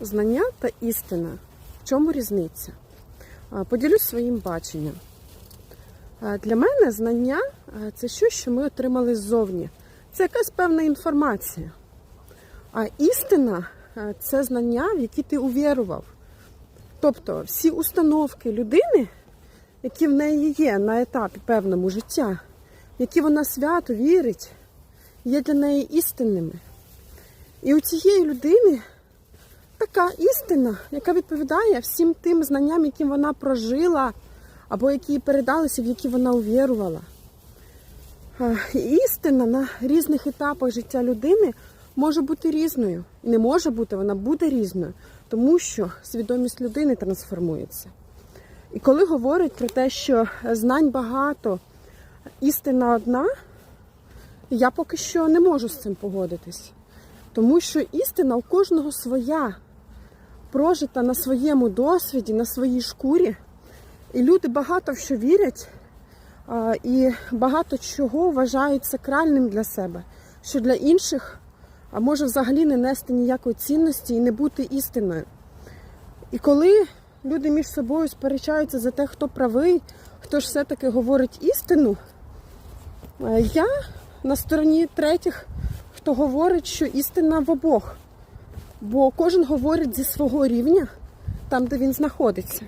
знання та істина. В чому різниця? Поділюсь своїм баченням. Для мене знання це щось, що ми отримали ззовні. Це якась певна інформація. А істина це знання, в які ти увірував. Тобто всі установки людини, які в неї є на етапі певному життя, які вона свято вірить, є для неї істинними. І у цієї людини така істина, яка відповідає всім тим знанням, яким вона прожила, або які їй передалися, в які вона увірувала. Істина на різних етапах життя людини може бути різною. І не може бути, вона буде різною, тому що свідомість людини трансформується. І коли говорять про те, що знань багато, істина одна, я поки що не можу з цим погодитись. Тому що істина у кожного своя, прожита на своєму досвіді, на своїй шкурі. І люди багато в що вірять і багато чого вважають сакральним для себе, що для інших може взагалі не нести ніякої цінності і не бути істиною. І коли люди між собою сперечаються за те, хто правий, хто ж все-таки говорить істину, е, я на стороні третіх, хто говорить, що істина в обох. Бо кожен говорить зі свого рівня, там, де він знаходиться.